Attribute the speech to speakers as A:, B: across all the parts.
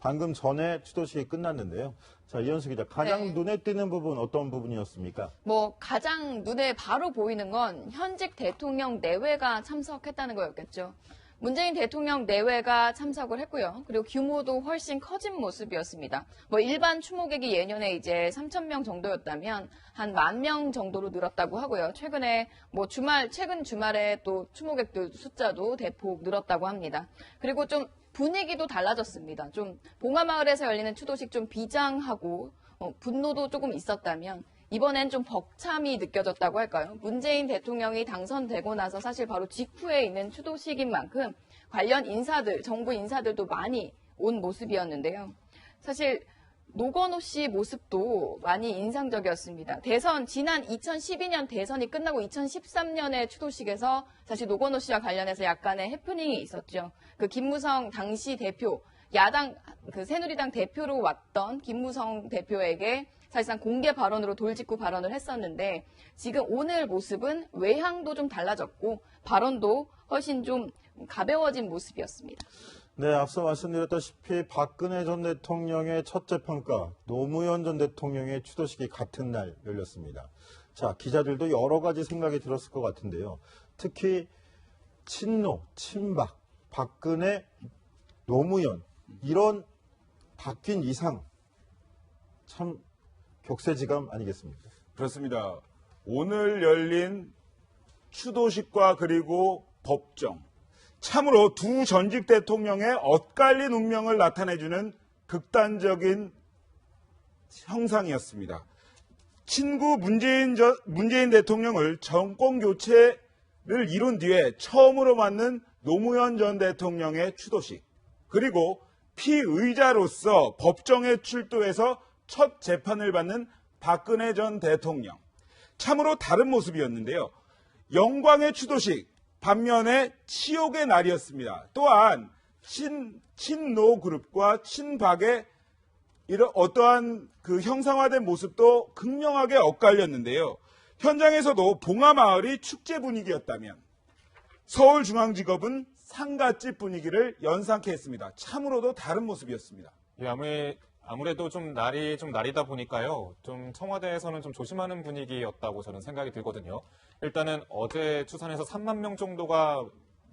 A: 방금 전에 추도식이 끝났는데요. 자, 이현수 기자, 가장
B: 네.
A: 눈에 띄는 부분 어떤 부분이었습니까?
B: 뭐 가장 눈에 바로 보이는 건 현직 대통령 내외가 참석했다는 거였겠죠. 문재인 대통령 내외가 참석을 했고요. 그리고 규모도 훨씬 커진 모습이었습니다. 뭐 일반 추모객이 예년에 이제 3천 명 정도였다면 한 만 명 정도로 늘었다고 하고요. 최근에 뭐 주말 최근 주말에 또 추모객들 숫자도 대폭 늘었다고 합니다. 그리고 좀 분위기도 달라졌습니다. 좀 봉화마을에서 열리는 추도식 좀 비장하고 어, 분노도 조금 있었다면 이번엔 좀 벅참이 느껴졌다고 할까요? 문재인 대통령이 당선되고 나서 사실 바로 직후에 있는 추도식인 만큼 관련 인사들, 정부 인사들도 많이 온 모습이었는데요. 사실 노건호 씨 모습도 많이 인상적이었습니다. 대선, 지난 2012년 대선이 끝나고 2013년의 추도식에서 사실 노건호 씨와 관련해서 약간의 해프닝이 있었죠. 그 김무성 당시 대표, 야당, 그 새누리당 대표로 왔던 김무성 대표에게 사실상 공개 발언으로 돌직구 발언을 했었는데 지금 오늘 모습은 외향도 좀 달라졌고 발언도 훨씬 좀 가벼워진 모습이었습니다.
A: 네, 앞서 말씀드렸다시피 박근혜 전 대통령의 첫째 평가, 노무현 전 대통령의 추도식이 같은 날 열렸습니다. 자, 기자들도 여러 가지 생각이 들었을 것 같은데요. 특히 친노, 친박, 박근혜, 노무현 이런 바뀐 이상 참 격세지감 아니겠습니까?
C: 그렇습니다. 오늘 열린 추도식과 그리고 법정. 참으로 두 전직 대통령의 엇갈린 운명을 나타내주는 극단적인 형상이었습니다. 친구 문재인, 저- 문재인 대통령을 정권 교체를 이룬 뒤에 처음으로 맞는 노무현 전 대통령의 추도식. 그리고 피의자로서 법정에 출두해서 첫 재판을 받는 박근혜 전 대통령. 참으로 다른 모습이었는데요. 영광의 추도식, 반면에 치욕의 날이었습니다. 또한 친, 친노 그룹과 친박의 이런 어떠한 그 형상화된 모습도 극명하게 엇갈렸는데요. 현장에서도 봉화마을이 축제 분위기였다면 서울중앙지검은 상갓집 분위기를 연상케 했습니다. 참으로도 다른 모습이었습니다.
D: 예, 아무래, 아무래도 좀 날이 좀 날이다 보니까요. 좀 청와대에서는 좀 조심하는 분위기였다고 저는 생각이 들거든요. 일단은 어제 추산에서 3만 명 정도가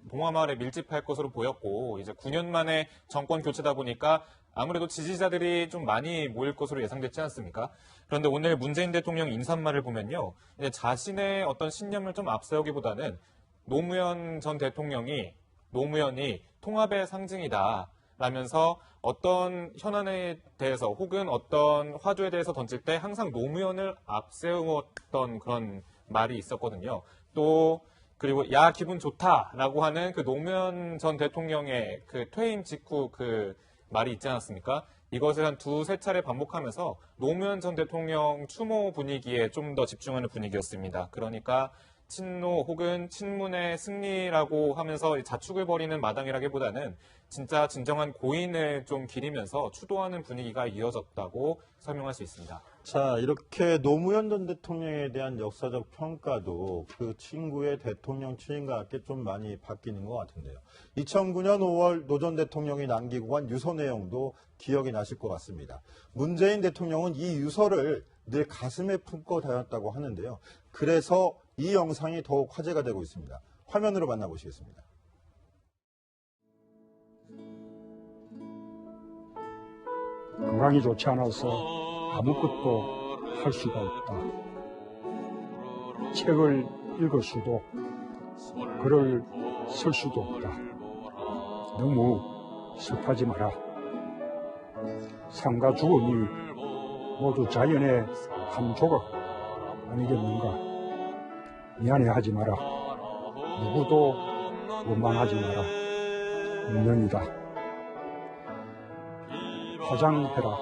D: 봉화마을에 밀집할 것으로 보였고 이제 9년 만에 정권 교체다 보니까 아무래도 지지자들이 좀 많이 모일 것으로 예상됐지 않습니까? 그런데 오늘 문재인 대통령 인사말을 보면요. 자신의 어떤 신념을 좀 앞세우기보다는 노무현 전 대통령이 노무현이 통합의 상징이다. 라면서 어떤 현안에 대해서 혹은 어떤 화두에 대해서 던질 때 항상 노무현을 앞세웠던 그런 말이 있었거든요. 또 그리고 야 기분 좋다라고 하는 그 노무현 전 대통령의 그 퇴임 직후 그 말이 있지 않았습니까? 이것을 한 두세 차례 반복하면서 노무현 전 대통령 추모 분위기에 좀 더 집중하는 분위기였습니다. 그러니까 친노 혹은 친문의 승리라고 하면서 자축을 벌이는 마당이라기보다는 진짜 진정한 고인을 좀 기리면서 추도하는 분위기가 이어졌다고 설명할 수 있습니다.
A: 자, 이렇게 노무현 전 대통령에 대한 역사적 평가도 그 친구의 대통령 취임과 함께 좀 많이 바뀌는 것 같은데요. 2009년 5월 노 전 대통령이 남기고 간 유서 내용도 기억이 나실 것 같습니다. 문재인 대통령은 이 유서를 늘 가슴에 품고 다녔다고 하는데요. 그래서 이 영상이 더욱 화제가 되고 있습니다. 화면으로 만나보시겠습니다.
E: 건강이 좋지 않아서 아무것도 할 수가 없다. 책을 읽을 수도, 글을 쓸 수도 없다. 너무 슬퍼하지 마라. 삶과 죽음이 모두 자연의 한 조각 아니겠는가. 미안해하지 마라. 누구도 원망하지 마라. 운명이다. 화장해라.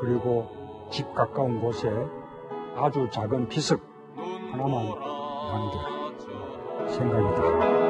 E: 그리고 집 가까운 곳에 아주 작은 비석 하나만 남겨라. 생각이다.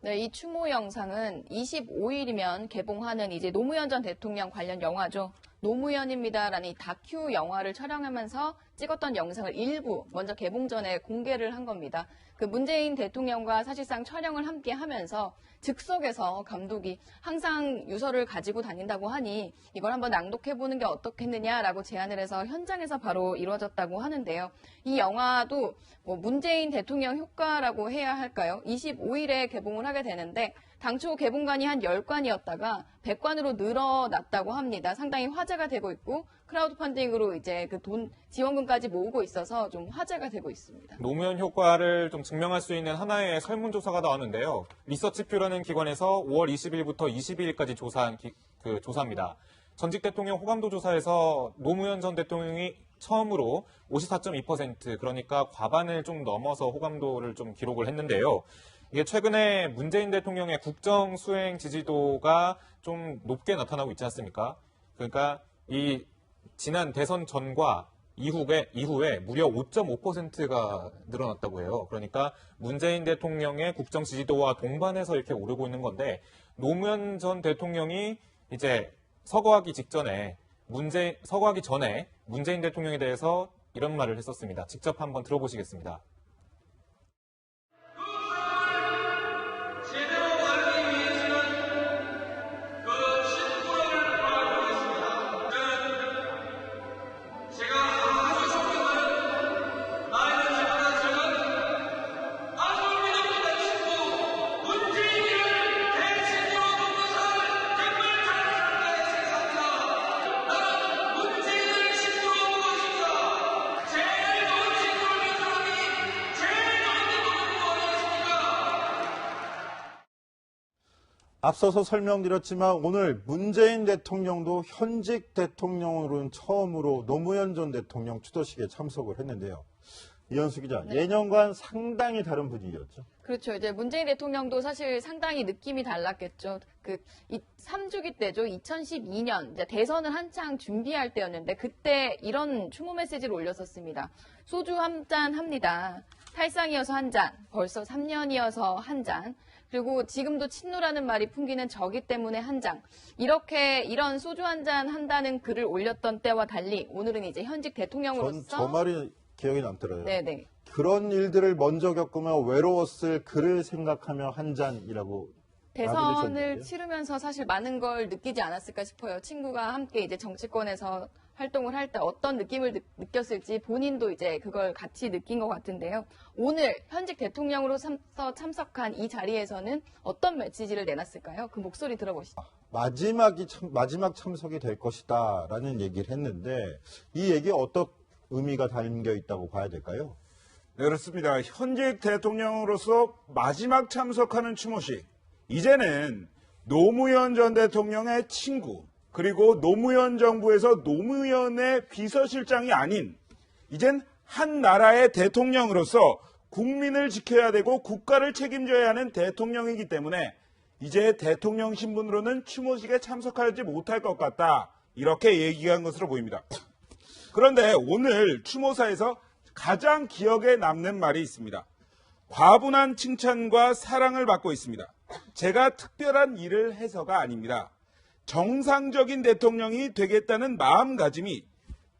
B: 네, 이 추모 영상은 25일이면 개봉하는 이제 노무현 전 대통령 관련 영화죠. 노무현입니다라는 이 다큐 영화를 촬영하면서 찍었던 영상을 일부 먼저 개봉 전에 공개를 한 겁니다. 그 문재인 대통령과 사실상 촬영을 함께 하면서 즉석에서 감독이 항상 유서를 가지고 다닌다고 하니 이걸 한번 낭독해보는 게 어떻겠느냐라고 제안을 해서 현장에서 바로 이루어졌다고 하는데요. 이 영화도 뭐 문재인 대통령 효과라고 해야 할까요? 25일에 개봉을 하게 되는데 당초 개봉관이 한 10관이었다가 100관으로 늘어났다고 합니다. 상당히 화제가 되고 있고 크라우드 펀딩으로 이제 그 돈 지원금까지 모으고 있어서 좀 화제가 되고 있습니다.
D: 노무현 효과를 좀 증명할 수 있는 하나의 설문조사가 나왔는데요. 리서치표라는 기관에서 5월 20일부터 22일까지 조사한 기- 그 조사입니다. 전직 대통령 호감도 조사에서 노무현 전 대통령이 처음으로 54.2% 그러니까 과반을 좀 넘어서 호감도를 좀 기록을 했는데요. 이게 최근에 문재인 대통령의 국정 수행 지지도가 좀 높게 나타나고 있지 않습니까? 그러니까 이 지난 대선 전과 이후에, 이후에 무려 5.5%가 늘어났다고 해요. 그러니까 문재인 대통령의 국정 지지도와 동반해서 이렇게 오르고 있는 건데 노무현 전 대통령이 이제 서거하기 직전에 문재 서거하기 전에 문재인 대통령에 대해서 이런 말을 했었습니다. 직접 한번 들어보시겠습니다.
A: 앞서서 설명드렸지만 오늘 문재인 대통령도 현직 대통령으로는 처음으로 노무현 전 대통령 추도식에 참석을 했는데요. 이현수 기자, 예년과는 상당히 다른 분위기였죠.
B: 그렇죠. 이제 문재인 대통령도 사실 상당히 느낌이 달랐겠죠. 그, 이 3주기 때죠. 2012년, 이제 대선을 한창 준비할 때였는데, 그때 이런 추모 메시지를 올렸었습니다. 소주 한 잔 합니다. 탈상이어서 한 잔. 벌써 3년이어서 한 잔. 그리고 지금도 친노라는 말이 풍기는 저기 때문에 한 장. 이렇게 이런 소주 한 잔 한다는 글을 올렸던 때와 달리, 오늘은 이제 현직
A: 전
B: 대통령으로서.
A: 저 말이 기억이 남더라고요.
B: 네네.
A: 그런 일들을 먼저 겪으며 외로웠을 그를 생각하며 한 잔이라고
B: 대선을. 치르면서 사실 많은 걸 느끼지 않았을까 싶어요. 친구가 함께 이제 정치권에서 활동을 할 때 어떤 느낌을 느, 느꼈을지 본인도 이제 그걸 같이 느낀 것 같은데요. 오늘 현직 대통령으로서 참석한 이 자리에서는 어떤 메시지를 내놨을까요? 그 목소리 들어보시죠.
A: 마지막이 참, 마지막 참석이 될 것이다라는 얘기를 했는데 이 얘기에 어떤 의미가 담겨 있다고 봐야 될까요?
C: 네, 그렇습니다. 현직 대통령으로서 마지막 참석하는 추모 식. 이제는 노무현 전 대통령의 친구, 그리고 노무현 정부에서 노무현의 비서실장이 아닌, 이젠 한 나라의 대통령으로서 국민을 지켜야 되고 국가를 책임져야 하는 대통령이기 때문에 이제 대통령 신분으로는 추모식에 참석하지 못할 것 같다. 이렇게 얘기한 것으로 보입니다. 그런데 오늘 추모사에서 가장 기억에 남는 말이 있습니다. 과분한 칭찬과 사랑을 받고 있습니다. 제가 특별한 일을 해서가 아닙니다. 정상적인 대통령이 되겠다는 마음가짐이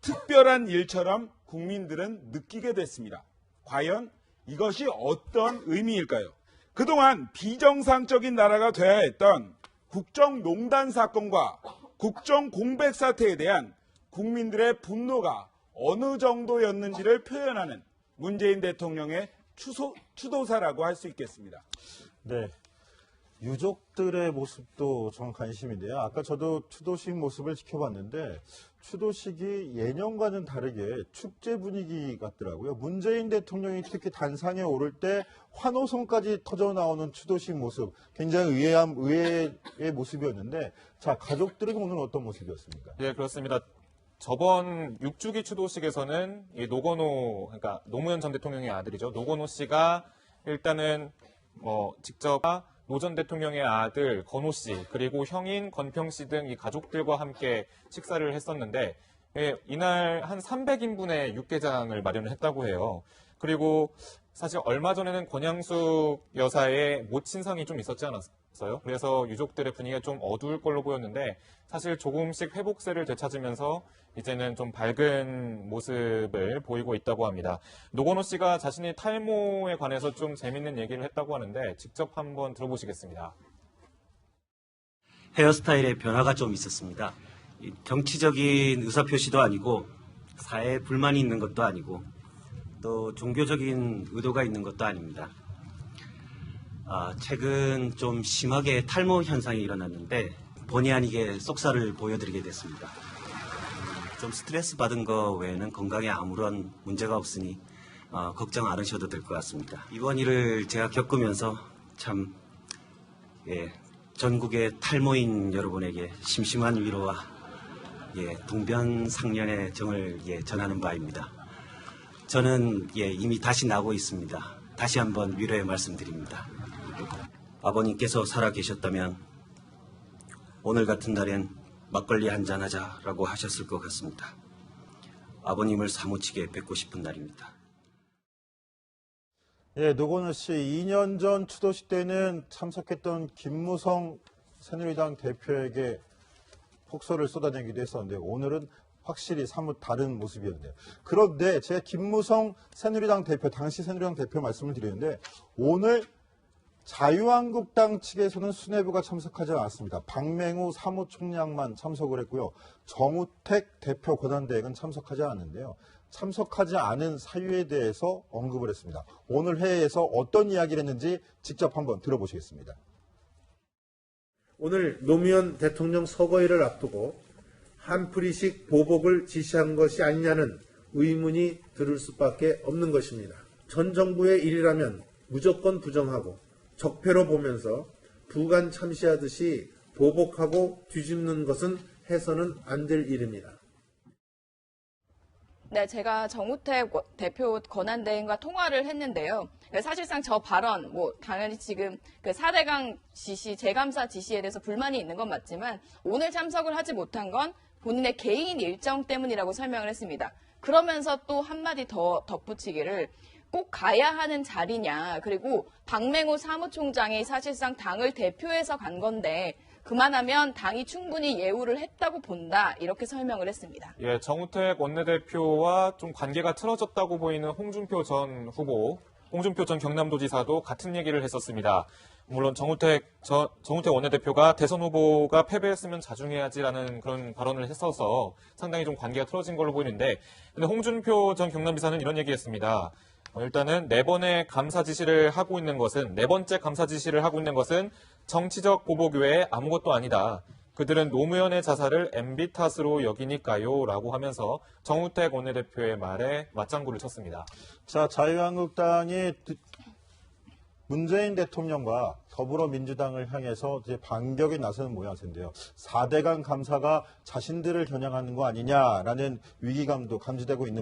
C: 특별한 일처럼 국민들은 느끼게 됐습니다. 과연 이것이 어떤 의미일까요? 그동안 비정상적인 나라가 돼야 했던 국정농단 사건과 국정 공백 사태에 대한 국민들의 분노가 어느 정도였는지를 표현하는 문재인 대통령의 추소, 추도사라고 할 수 있겠습니다.
A: 네. 유족들의 모습도 전 관심인데요. 아까 저도 추도식 모습을 지켜봤는데 추도식이 예년과는 다르게 축제 분위기 같더라고요. 문재인 대통령이 특히 단상에 오를 때 환호성까지 터져 나오는 추도식 모습 굉장히 의외한 의외의 모습이었는데 자 가족들은 오늘 어떤 모습이었습니까?
D: 예, 그렇습니다. 저번 6주기 추도식에서는 이 노건호, 그러니까 노무현 전 대통령의 아들이죠. 노건호 씨가 일단은 뭐 직접 노 전 대통령의 아들 건호 씨 그리고 형인 건평 씨 등 이 가족들과 함께 식사를 했었는데 예, 이날 한 300인분의 육개장을 마련을 했다고 해요. 그리고 사실 얼마 전에는 권양숙 여사의 모친상이 좀 있었지 않았 어요? 그래서 유족들의 분위기가 좀 어두울 걸로 보였는데 사실 조금씩 회복세를 되찾으면서 이제는 좀 밝은 모습을 보이고 있다고 합니다. 노건호 씨가 자신이 탈모에 관해서 좀 재밌는 얘기를 했다고 하는데 직접 한번 들어보시겠습니다.
F: 헤어스타일의 변화가 좀 있었습니다. 이 정치적인 의사표시도 아니고 사회에 불만이 있는 것도 아니고 또 종교적인 의도가 있는 것도 아닙니다. 아, 최근 좀 심하게 탈모 현상이 일어났는데 본의 아니게 속살을 보여드리게 됐습니다. 좀 스트레스 받은 거 외에는 건강에 아무런 문제가 없으니 어, 걱정 안 하셔도 될 것 같습니다. 이번 일을 제가 겪으면서 참 예, 전국의 탈모인 여러분에게 심심한 위로와 예, 동변상련의 정을 예, 전하는 바입니다. 저는 예, 이미 다시 나고 있습니다. 다시 한번 위로의 말씀드립니다. 아버님께서 살아 계셨다면 오늘 같은 날엔 막걸리 한잔 하자라고 하셨을 것 같습니다. 아버님을 사무치게 뵙고 싶은 날입니다.
A: 예, 노건우 씨, 2년 전 추도식 때는 참석했던 김무성 새누리당 대표에게 폭소를 쏟아내기도 했었는데 오늘은 확실히 사뭇 다른 모습이었네요. 그런데 제가 김무성 새누리당 대표, 당시 새누리당 대표 말씀을 드리는데 오늘 자유한국당 측에서는 수뇌부가 참석하지 않았습니다. 박맹우 사무총장만 참석을 했고요. 정우택 대표 권한대행은 참석하지 않았는데요. 참석하지 않은 사유에 대해서 언급을 했습니다. 오늘 회의에서 어떤 이야기를 했는지 직접 한번 들어보시겠습니다.
G: 오늘 노무현 대통령 서거일을 앞두고 한풀이식 보복을 지시한 것이 아니냐는 의문이 들을 수밖에 없는 것입니다. 전 정부의 일이라면 무조건 부정하고 적폐로 보면서 부관 참시하듯이 보복하고 뒤집는 것은 해서는 안 될 일입니다.
B: 네, 제가 정우택 워- 대표 권한대행과 통화를 했는데요. 네, 사실상 저 발언, 뭐, 당연히 지금 그 4대강 지시, 재감사 지시에 대해서 불만이 있는 건 맞지만 오늘 참석을 하지 못한 건 본인의 개인 일정 때문이라고 설명을 했습니다. 그러면서 또 한마디 더 덧붙이기를 꼭 가야 하는 자리냐. 그리고 박맹호 사무총장이 사실상 당을 대표해서 간 건데 그만하면 당이 충분히 예우를 했다고 본다. 이렇게 설명을 했습니다.
D: 예, 정우택 원내대표와 좀 관계가 틀어졌다고 보이는 홍준표 전 후보, 홍준표 전 경남도지사도 같은 얘기를 했었습니다. 물론 정우택 저- 정우택 원내대표가 대선 후보가 패배했으면 자중해야지라는 그런 발언을 했어서 상당히 좀 관계가 틀어진 걸로 보이는데, 근데 홍준표 전 경남지사는 이런 얘기했습니다. 어, 일단은 네 번의 감사 지시를 하고 있는 것은 네 번째 감사 지시를 하고 있는 것은 정치적 보복 외에 아무것도 아니다. 그들은 노무현의 자살을 MB 탓으로 여기니까요 라고 하면서 정우택 원내대표의 말에 맞장구를 쳤습니다.
A: 자, 자유한국당이 드- 문재인 대통령과 더불어민주당을 향해서 이제 반격에 나서는 모양새인데요. 4대강 감사가 자신들을 겨냥하는 거 아니냐라는 위기감도 감지되고 있는